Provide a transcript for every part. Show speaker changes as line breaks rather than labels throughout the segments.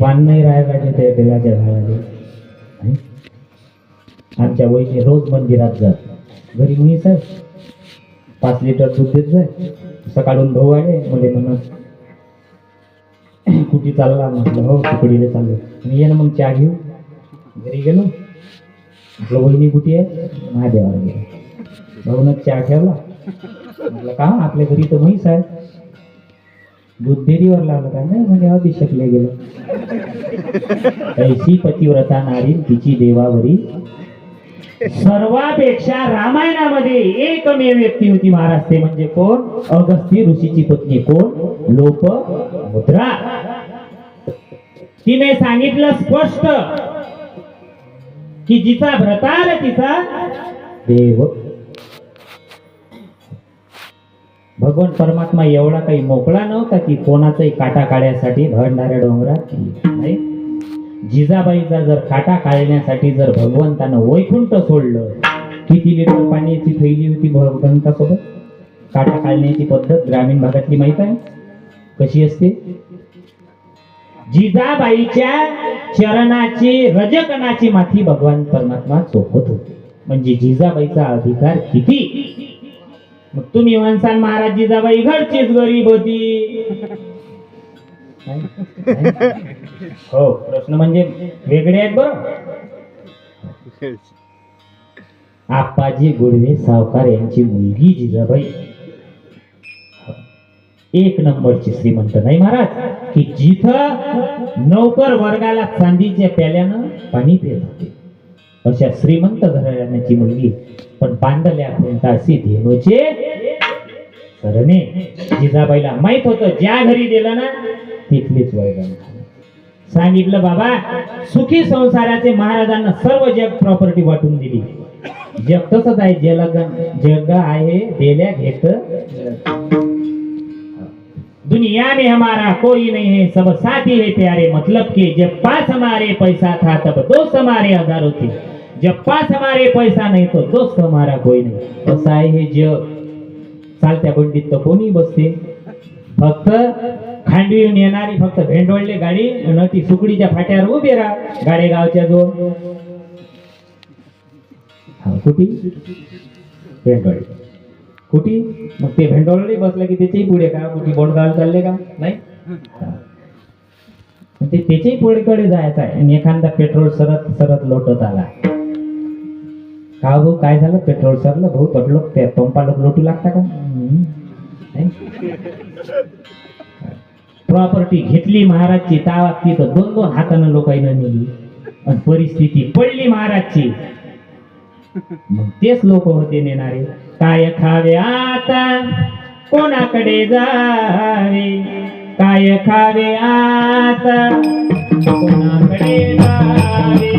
पान नाही राहायला त्या बिलाच्या झाडाला. आमच्या वहिनी रोज मंदिरात जात. घरी मी सर पाच लिटर दूध देत जाय सकाळून भाऊ आले म्हणजे म्हणत कुठे चालला? म्हटलं हो तिकडीला चाललो. आणि ये ना मग चहा घेऊ. घरी गेलो. म्हटलं वहिनी कुठे आहे? महादेवाला गेलो. भाऊनच चहा ठेवला. म्हटलं का? आपल्या घरी तर म्हैस आहे. दूध डेअरीवर लावलं का नाही म्हणजे अभिषेकले गेलो. ऐशी पतिव्रता नारी तिची देवावरी. सर्वापेक्षा रामायणामध्ये एकमेव व्यक्ती होती महाराज. ते म्हणजे कोण? अगस्ती ऋषीची पत्नी. कोण? लोप मुद्रा. तिने सांगितलं स्पष्ट की जिचा भ्रतार तिचा देव भगवान परमात्मा एवढा काही मोकळा नव्हता की कोणाचाही काटा काढण्यासाठी भंडाऱ्या डोंगरात नाही? जिजाबाईचा जर काटा काढण्यासाठी जर भगवंतानं वैकुंठ सोडलं किती लिटर पाण्याची थैली होती भगवंतासोबत? काटा काढण्याची पद्धत ग्रामीण भागातली माहीत आहे? कशी असते? जिजाबाईच्या चरणाची रजकणाची माथी भगवान परमात्मा चोखत होते. म्हणजे जिजाबाईचा अधिकार किती? मग तुम्ही म्हणसाल महाराज जिजाबाई घरचीच गरीब होती. हो प्रश्न म्हणजे वेगळे आहेत बरं. आप्पाजी गुडवे सावकार यांची मुलगी जिजाबाई. एक नंबरची श्रीमंत नाही महाराज की जिथं नौकर वर्गाला चांदीच्या प्याल्यानं पाणी पित होते. अशा श्रीमंत घराण्याची मुलगी पण पांडल्यापर्यंत अशी धेनूचे सरणे. जिजाबाईला माहीत होतं ज्या घरी गेलं ना तिथलीच वैगण सांगितलं बाबा सुखी संसाराचे महाराजांना सर्व जग प्रॉपर्टी वाटून दिली. जग तसंच आहे जलग जग आहे देल्या घेत दुनिया में हमारा कोई नहीं है सब साथी है प्यारे मतलब कि जब पास हमारे पैसा था तब दोस्त हमारे हजारों थे। जब पास हमारे पैसा नाही तो दोस्त हमारा कोई नहीं। असं आहे हे जग चालत्या बंडीत तर कोणी बसते। फक्त खांडवी येणारी फक्त भेंडवळले गाडी न ती सुकडीच्या फाट्यावर उभे राहा गाडेगावच्या गावच्या हा, कुठी? भेंडवळी कुठे? मग ते भेंडवळले बसलं की त्याच्याही पुढे का? कुठे बोंडगाव चालले का? नाही? मग ते त्याच्याही पुढेकडे जायचं आहे आणि एखादा पेट्रोल सरत सरत लोटत आला. का भाऊ काय झालं? पेट्रोल सरलं भाऊ पडलो त्या पंपाला लोटू लागता का? प्रॉपर्टी घेतली महाराजची तावात तिथं दोन दोन हातानं लोकांना नेली. आणि परिस्थिती पडली महाराजची. मग तेच लोक होते नेणारे. काय खावे आता? कोणाकडे जावे? काय खावे आता? कोणाकडे जावे?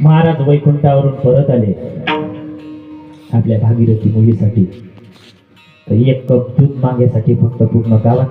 महाराज वैकुंठावरून परत आले. आपल्या भागीरथी मुलीसाठी. एक कप दूध मागण्यासाठी फक्त पूर्ण गावात